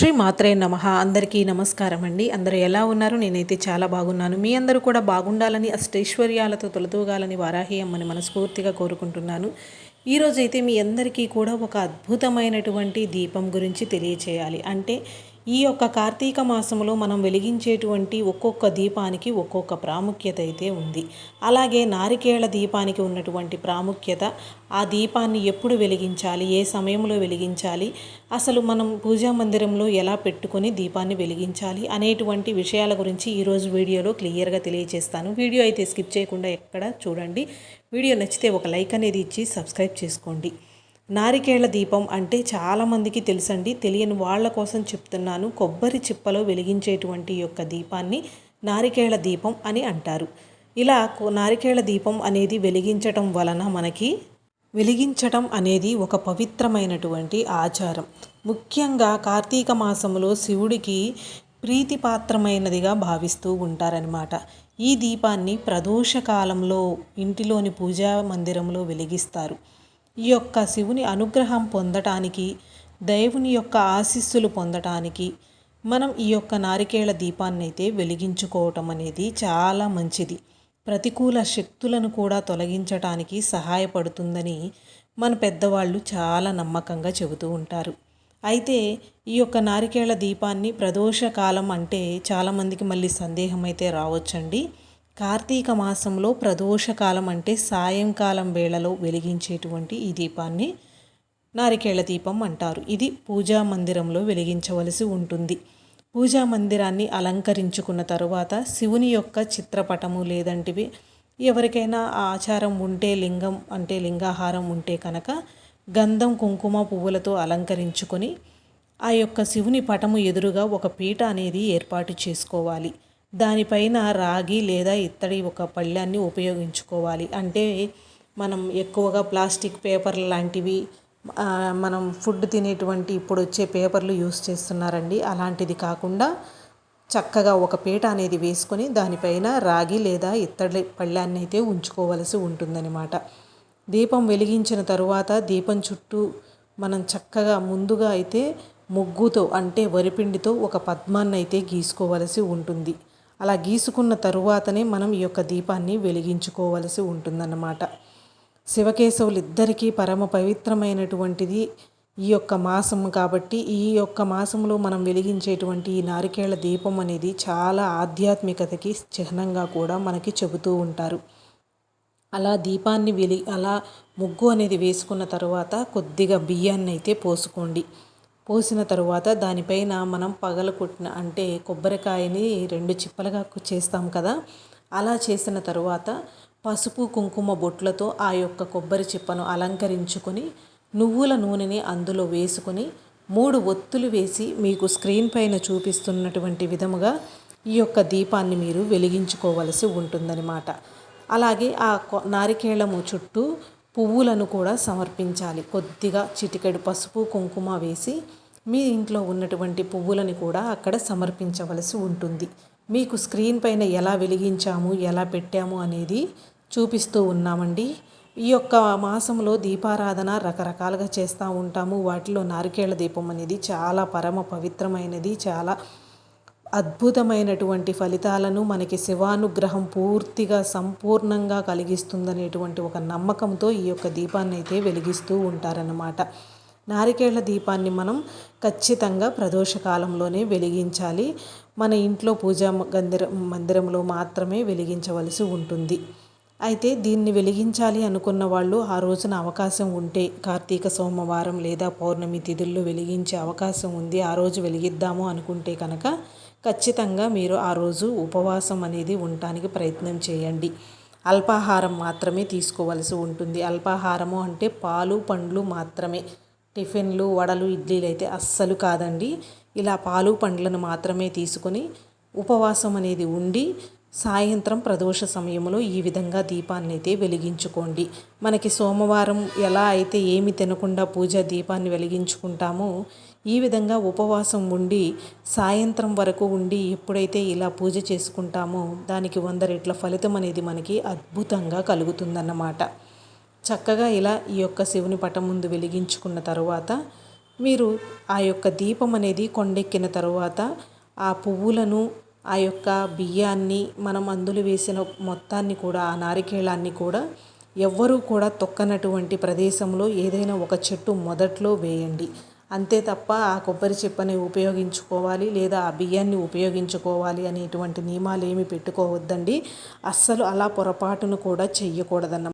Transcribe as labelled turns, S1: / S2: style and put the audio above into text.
S1: శ్రీ మాత్రే నమ. అందరికీ నమస్కారం అండి. అందరూ ఎలా ఉన్నారు? నేనైతే చాలా బాగున్నాను. మీ అందరూ కూడా బాగుండాలని అష్టైశ్వర్యాలతో తొలతూగాలని వారాహి అమ్మని మనస్ఫూర్తిగా కోరుకుంటున్నాను. ఈరోజైతే మీ అందరికీ కూడా ఒక అద్భుతమైనటువంటి దీపం గురించి తెలియచేయాలి. అంటే ఈ యొక్క కార్తీక మాసంలో మనం వెలిగించేటువంటి ఒక్కొక్క దీపానికి ఒక్కొక్క ప్రాముఖ్యత అయితే ఉంది. అలాగే నారికేళ దీపానికి ఉన్నటువంటి ప్రాముఖ్యత ఆ దీపాన్ని ఎప్పుడు వెలిగించాలి ఏ సమయంలో వెలిగించాలి అసలు మనం పూజా మందిరంలో ఎలా పెట్టుకొని దీపాన్ని వెలిగించాలి అనేటువంటి విషయాల గురించి ఈరోజు వీడియోలో క్లియర్గా తెలియజేస్తాను. వీడియో అయితే స్కిప్ చేయకుండా ఎక్కడ చూడండి. వీడియో నచ్చితే ఒక లైక్ అనేది ఇచ్చి సబ్స్క్రైబ్ చేసుకోండి. నారికేళ్ళ దీపం అంటే చాలామందికి తెలుసండి. తెలియని వాళ్ళ కోసం చెప్తున్నాను. కొబ్బరి చిప్పలో వెలిగించేటువంటి యొక్క దీపాన్ని నారికేళ్ళ దీపం అని అంటారు. ఇలా నారికేళ్ళ దీపం అనేది వెలిగించటం వలన మనకి వెలిగించటం అనేది ఒక పవిత్రమైనటువంటి ఆచారం. ముఖ్యంగా కార్తీక మాసంలో శివుడికి ప్రీతిపాత్రమైనదిగా భావిస్తూ ఉంటారనమాట ఈ దీపాన్ని ప్రదోష కాలంలో ఇంటిలోని పూజా మందిరంలో వెలిగిస్తారు. ఈ యొక్క శివుని అనుగ్రహం పొందటానికి దేవుని యొక్క ఆశీస్సులు పొందటానికి మనం ఈ యొక్క నారికేళ దీపాన్ని అయితే వెలిగించుకోవటం అనేది చాలా మంచిది. ప్రతికూల శక్తులను కూడా తొలగించటానికి సహాయపడుతుందని మన పెద్దవాళ్ళు చాలా నమ్మకంగా చెబుతూ ఉంటారు. అయితే ఈ యొక్క నారికేళ దీపాన్ని ప్రదోషకాలం అంటే చాలామందికి మళ్ళీ సందేహం అయితే రావచ్చండి. కార్తీక మాసంలో ప్రదోషకాలం అంటే సాయంకాలం వేళలో వెలిగించేటువంటి ఈ దీపాన్ని నారికేళ్ళ దీపం అంటారు. ఇది పూజా మందిరంలో వెలిగించవలసి ఉంటుంది. పూజా మందిరాన్ని అలంకరించుకున్న తరువాత శివుని యొక్క చిత్రపటము లేదంటివి ఎవరికైనా ఆచారం ఉంటే లింగం అంటే లింగాహారం ఉంటే కనుక గంధం కుంకుమ పువ్వులతో అలంకరించుకొని ఆ యొక్క శివుని పటము ఎదురుగా ఒక పీట అనేది ఏర్పాటు చేసుకోవాలి. దానిపైన రాగి లేదా ఇత్తడి ఒక పళ్ళాన్ని ఉపయోగించుకోవాలి. అంటే మనం ఎక్కువగా ప్లాస్టిక్ పేపర్లు లాంటివి మనం ఫుడ్ తినేటువంటి ఇప్పుడు వచ్చే పేపర్లు యూస్ చేస్తున్నారండి. అలాంటిది కాకుండా చక్కగా ఒక పీట అనేది వేసుకొని దానిపైన రాగి లేదా ఇత్తడి పళ్ళాన్ని అయితే ఉంచుకోవలసి ఉంటుందన్నమాట. దీపం వెలిగించిన తరువాత దీపం చుట్టూ మనం చక్కగా ముందుగా అయితే ముగ్గుతో అంటే వరిపిండితో ఒక పద్మాన్ని అయితే గీసుకోవలసి ఉంటుంది. అలా గీసుకున్న తరువాతనే మనం ఈ యొక్క దీపాన్ని వెలిగించుకోవలసి ఉంటుందన్నమాట. శివకేశవులు ఇద్దరికీ పరమ పవిత్రమైనటువంటిది ఈ యొక్క మాసం కాబట్టి ఈ యొక్క మాసంలో మనం వెలిగించేటువంటి ఈ నారికేళ్ళ దీపం అనేది చాలా ఆధ్యాత్మికతకి చిహ్నంగా కూడా మనకి చెబుతూ ఉంటారు. అలా దీపాన్ని వెలి అలా ముగ్గు అనేది వేసుకున్న తర్వాత కొద్దిగా బియ్యాన్ని అయితే పోసుకోండి. పోసిన తరువాత దానిపైన మనం పగల కొట్టిన అంటే కొబ్బరికాయని రెండు చిప్పలుగా చేస్తాం కదా. అలా చేసిన తరువాత పసుపు కుంకుమ బొట్లతో ఆ యొక్క కొబ్బరి చిప్పను అలంకరించుకొని నువ్వుల నూనెని అందులో వేసుకొని మూడు ఒత్తులు వేసి మీకు స్క్రీన్ పైన చూపిస్తున్నటువంటి విధముగా ఈ యొక్క దీపాన్ని మీరు వెలిగించుకోవలసి ఉంటుందన్నమాట. అలాగే ఆ నారికేళము చుట్టూ పువ్వులను కూడా సమర్పించాలి. కొద్దిగా చిటికెడు పసుపు కుంకుమ వేసి మీ ఇంట్లో ఉన్నటువంటి పువ్వులని కూడా అక్కడ సమర్పించవలసి ఉంటుంది. మీకు స్క్రీన్ పైన ఎలా వెలిగించాము ఎలా పెట్టాము అనేది చూపిస్తూ ఉన్నామండి. ఈ యొక్క మాసంలో దీపారాధన రకరకాలుగా చేస్తూ ఉంటాము. వాటిలో నారికేళ దీపం అనేది చాలా పరమ పవిత్రమైనది. చాలా అద్భుతమైనటువంటి ఫలితాలను మనకి శివానుగ్రహం పూర్తిగా సంపూర్ణంగా కలిగిస్తుందనేటువంటి ఒక నమ్మకంతో ఈ యొక్క దీపాన్ని అయితే వెలిగిస్తూ ఉంటారన్నమాట. నారికేళ్ళ దీపాన్ని మనం ఖచ్చితంగా ప్రదోషకాలంలోనే వెలిగించాలి. మన ఇంట్లో పూజా గందిర మందిరంలో మాత్రమే వెలిగించవలసి ఉంటుంది. అయితే దీన్ని వెలిగించాలి అనుకున్న వాళ్ళు ఆ రోజున అవకాశం ఉంటే కార్తీక సోమవారం లేదా పౌర్ణమి తిథుల్లో వెలిగించే అవకాశం ఉంది. ఆ రోజు వెలిగిద్దాము అనుకుంటే కనుక ఖచ్చితంగా మీరు ఆ రోజు ఉపవాసం అనేది ఉండటానికి ప్రయత్నం చేయండి. అల్పాహారం మాత్రమే తీసుకోవలసి ఉంటుంది. అల్పాహారము అంటే పాలు పండ్లు మాత్రమే. టిఫిన్లు వడలు ఇడ్లీలు అయితే అస్సలు కాదండి. ఇలా పాలు పండ్లను మాత్రమే తీసుకొని ఉపవాసం అనేది ఉండి సాయంత్రం ప్రదోష సమయంలో ఈ విధంగా దీపాన్ని అయితే వెలిగించుకోండి. మనకి సోమవారం ఎలా అయితే ఏమి తినకుండా పూజ దీపాన్ని వెలిగించుకుంటామో ఈ విధంగా ఉపవాసం ఉండి సాయంత్రం వరకు ఉండి ఎప్పుడైతే ఇలా పూజ చేసుకుంటామో దానికి వంద రెట్ల ఫలితం అనేది మనకి అద్భుతంగా కలుగుతుందన్నమాట. చక్కగా ఇలా ఈ యొక్క శివుని పటం ముందు వెలిగించుకున్న తరువాత మీరు ఆ యొక్క దీపం అనేది కొండెక్కిన తరువాత ఆ పువ్వులను ఆ యొక్క బియ్యాన్ని మనం అందులో వేసిన మొత్తాన్ని కూడా ఆ నారికేళాన్ని కూడా ఎవ్వరూ కూడా తొక్కనటువంటి ప్రదేశంలో ఏదైనా ఒక చెట్టు మొదట్లో వేయండి. అంతే తప్ప ఆ కొబ్బరి చెప్పని ఉపయోగించుకోవాలి లేదా ఆ బియ్యాన్ని ఉపయోగించుకోవాలి అనేటువంటి నియమాలు ఏమి పెట్టుకోవద్దండి. అస్సలు అలా పొరపాటును కూడా చెయ్యకూడదన్న